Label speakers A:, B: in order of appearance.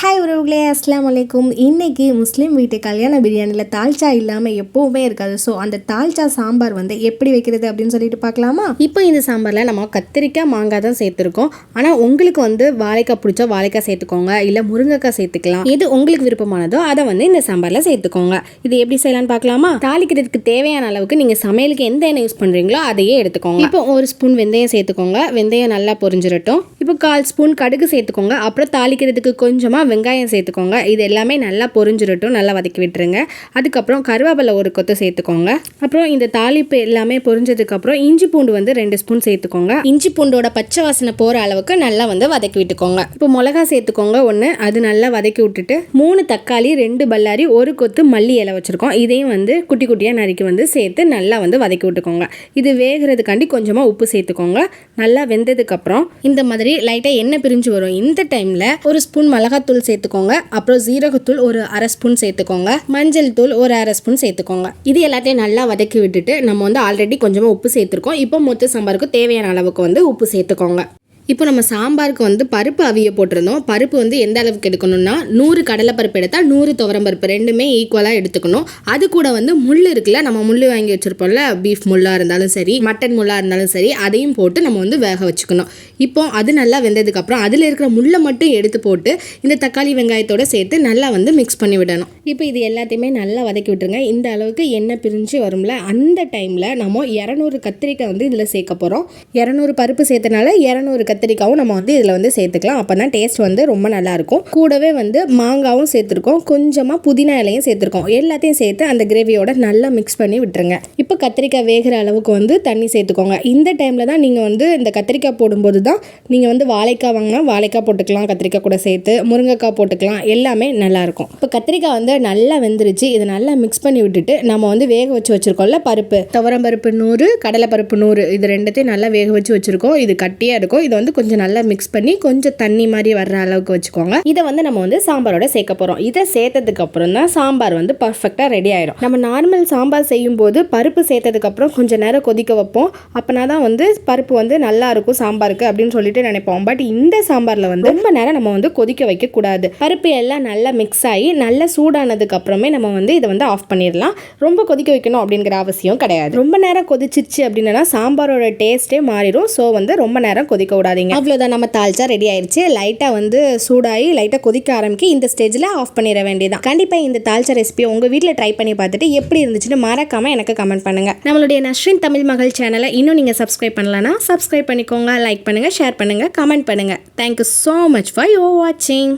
A: Hi உறவுகளே அஸ்லாம் வலைக்கும் இன்றைக்கி முஸ்லீம் வீட்டு கல்யாண பிரியாணியில் தால்ச்சா இல்லாமல் எப்போவுமே இருக்காது. ஸோ அந்த தால்ச்சா சாம்பார் வந்து எப்படி வைக்கிறது அப்படின்னு சொல்லிட்டு பார்க்கலாமா? இப்போ இந்த சாம்பாரில் நம்ம கத்திரிக்காய் மாங்காய் தான் சேர்த்துருக்கோம். ஆனால் உங்களுக்கு வந்து வாழைக்காய் பிடிச்சா வாழைக்காய் சேர்த்துக்கோங்க. இல்லை முருங்கைக்காய் சேர்த்துக்கலாம். எது உங்களுக்கு விருப்பமானதோ அதை வந்து இந்த சாம்பாரில் சேர்த்துக்கோங்க. இது எப்படி செய்யலாம்னு பார்க்கலாமா? தாளிக்கிறதுக்கு தேவையான அளவுக்கு நீங்கள் சமையலுக்கு எந்த எண்ணெய் யூஸ் பண்ணுறீங்களோ அதையே எடுத்துக்கோங்க. இப்போ ஒரு ஸ்பூன் வெந்தயம் சேர்த்துக்கோங்க. வெந்தயம் நல்லா பொரிஞ்சிடட்டும் இப்போ கால் ஸ்பூன் கடுகு சேர்த்துக்கோங்க. அப்புறம் தாளிக்கிறதுக்கு கொஞ்சமாக வெங்காயம் சேர்த்துக்கோங்க. இது எல்லாமே நல்லா பொரிஞ்சிரட்டும் நல்லா வதக்கி விட்டுருங்க. அதுக்கப்புறம் கருவேப்பிலை ஒரு கொத்து சேர்த்துக்கோங்க. அப்புறம் இந்த தாளிப்பு எல்லாமே பொரிஞ்சதுக்கப்புறம் இஞ்சி பூண்டு வந்து ரெண்டு ஸ்பூன் சேர்த்துக்கோங்க. இஞ்சி பூண்டோட பச்சை வாசனை போகிற அளவுக்கு நல்லா வந்து வதக்கி விட்டுக்கோங்க. இப்போ மிளகா சேர்த்துக்கோங்க ஒன்று அது நல்லா வதக்கி விட்டுட்டு மூணு தக்காளி ரெண்டு பல்லாரி ஒரு கொத்து மல்லி இலை வச்சுருக்கோம். இதையும் வந்து குட்டி குட்டியாக நறுக்கி வந்து சேர்த்து நல்லா வந்து வதக்கி விட்டுக்கோங்க. இது வேகிறதுக்காண்டி கொஞ்சமாக உப்பு சேர்த்துக்கோங்க. நல்லா வெந்ததுக்கப்புறம் இந்த மாதிரி லைட்டாக எண்ணெய் பிரிஞ்சு வரும். இந்த டைமில் ஒரு ஸ்பூன் மிளகாத்தூள் சேர்த்துக்கோங்க. அப்புறம் ஜீரகத்தூள் ஒரு அரை ஸ்பூன் சேர்த்துக்கோங்க. மஞ்சள் தூள் ஒரு அரை ஸ்பூன் சேர்த்துக்கோங்க. இது எல்லாத்தையும் நல்லா வதக்கி விட்டுட்டு நம்ம வந்து ஆல்ரெடி கொஞ்சமாக உப்பு சேர்த்துருக்கோம். இப்போ மொத்த சாம்பாருக்கு தேவையான அளவுக்கு வந்து உப்பு சேர்த்துக்கோங்க. இப்போ நம்ம சாம்பாருக்கு வந்து பருப்பு அவிய போட்டிருந்தோம். பருப்பு வந்து எந்த அளவுக்கு எடுக்கணும்னா நூறு கடலைப்பருப்பு எடுத்தால் நூறு துவரம்பருப்பு ரெண்டுமே ஈக்குவலாக எடுத்துக்கணும். அது கூட வந்து முள் இருக்குல்ல நம்ம முள் வாங்கி வச்சுருப்போம்ல பீஃப் முள்ளாக இருந்தாலும் சரி மட்டன் முள்ளாக இருந்தாலும் சரி அதையும் போட்டு நம்ம வந்து வேக வச்சுக்கணும். இப்போ அது நல்லா வெந்ததுக்கப்புறம் அதில் இருக்கிற முள்ளை மட்டும் எடுத்து போட்டு இந்த தக்காளி வெங்காயத்தோடு சேர்த்து நல்லா வந்து மிக்ஸ் பண்ணி விடணும். இப்போ இது எல்லாத்தையுமே நல்லா வதக்கி விட்டுருங்க. இந்த அளவுக்கு எண்ணெய் பிரிஞ்சு வரும்ல அந்த டைமில் நம்ம இரநூறு கத்திரிக்காய் வந்து இதில் சேர்க்க போகிறோம் இரநூறு பருப்பு சேர்த்தனால இரநூறு கத்திரிக்காவும் நம்ம வந்து இதில் வந்து சேர்த்துக்கலாம். அப்போ தான் டேஸ்ட் வந்து ரொம்ப நல்லாயிருக்கும். கூடவே வந்து மாங்காவும் சேர்த்துருக்கோம். கொஞ்சமாக புதினா இலையும் சேர்த்துருக்கோம். எல்லாத்தையும் சேர்த்து அந்த கிரேவியோட நல்லா மிக்ஸ் பண்ணி விட்டுருங்க. இப்போ கத்திரிக்காய் வேகிற அளவுக்கு வந்து தண்ணி சேர்த்துக்கோங்க. இந்த டைமில் தான் நீங்கள் வந்து இந்த கத்திரிக்காய் போடும்போது தான் நீங்கள் வந்து வாழைக்காய் வாங்கினா வாழைக்காய் போட்டுக்கலாம். கத்திரிக்காய் கூட சேர்த்து முருங்கைக்காய் போட்டுக்கலாம். எல்லாமே நல்லாயிருக்கும். இப்போ கத்திரிக்காய் வந்து நல்லா வெந்துருச்சு. இதை நல்லா மிக்ஸ் பண்ணி விட்டுட்டு நம்ம வந்து வேக வச்சு வச்சுருக்கோம்ல பருப்பு. துவரம் பருப்பு நூறு கடலை பருப்பு நூறு. இது ரெண்டுத்தையும் நல்லா வேக வச்சு வச்சுருக்கோம். இது கட்டியாக இருக்கும். இது வந்து கொஞ்சம் நல்லா மிக்ஸ் பண்ணி கொஞ்சம் தண்ணி மாதிரி வர்ற அளவுக்கு வச்சுக்கோங்க. இதை வந்து நம்ம வந்து சாம்பாரோட சேர்க்க போகிறோம் இதை சேர்த்ததுக்கு அப்புறம் தான் சாம்பார் வந்து பர்ஃபெக்டாக ரெடி ஆயிடும் நம்ம நார்மல் சாம்பார் செய்யும் போது பருப்பு சேர்த்ததுக்கு அப்புறம் கொஞ்சம் நேரம் கொதிக்க வைப்போம். அப்போனா தான் வந்து பருப்பு வந்து நல்லா இருக்கும் சாம்பாருக்கு அப்படின்னு சொல்லிட்டு நினைப்போம். பட் இந்த சாம்பாரில் வந்து ரொம்ப நேரம் நம்ம வந்து கொதிக்க வைக்க கூடாது. பருப்பு எல்லாம் நல்லா மிக்ஸ் ஆகி நல்லா சூடானதுக்கு அப்புறமே நம்ம வந்து இதை வந்து ஆஃப் பண்ணிடலாம். ரொம்ப கொதிக்க வைக்கணும் அப்படிங்கிற அவசியம் கிடையாது. ரொம்ப நேரம் கொதிச்சிருச்சு அப்படின்னா சாம்பாரோட டேஸ்ட்டே மாறிடும். ஸோ வந்து ரொம்ப நேரம் கொதிக்க விடாதீங்க அவ்வளோதான் நம்ம தாளிச்சா ரெடி ஆயிடுச்சு லைட்டாக வந்து சூடாகி லைட்டாக கொதிக்க ஆரம்பிக்க இந்த ஸ்டேஜில் ஆஃப் பண்ணிட வேண்டியதான் கண்டிப்பாக இந்த தாளிச்சா ரெசிபியை உங்கள் வீட்டில் ட்ரை பண்ணி பார்த்துட்டு எப்படி இருந்துச்சுன்னு மறக்காமல் எனக்கு கமெண்ட் பண்ணுங்கள் நம்மளுடைய நஸ்ரின் தமிழ் மகள் சேனலை இன்னும் நீங்கள் சப்ஸ்கிரைப் பண்ணலன்னா சப்ஸ்கிரைப் பண்ணிக்கோங்க லைக் பண்ணுங்கள் ஷேர் பண்ணுங்கள் கமெண்ட் பண்ணுங்கள் thank you so much for your வாட்சிங்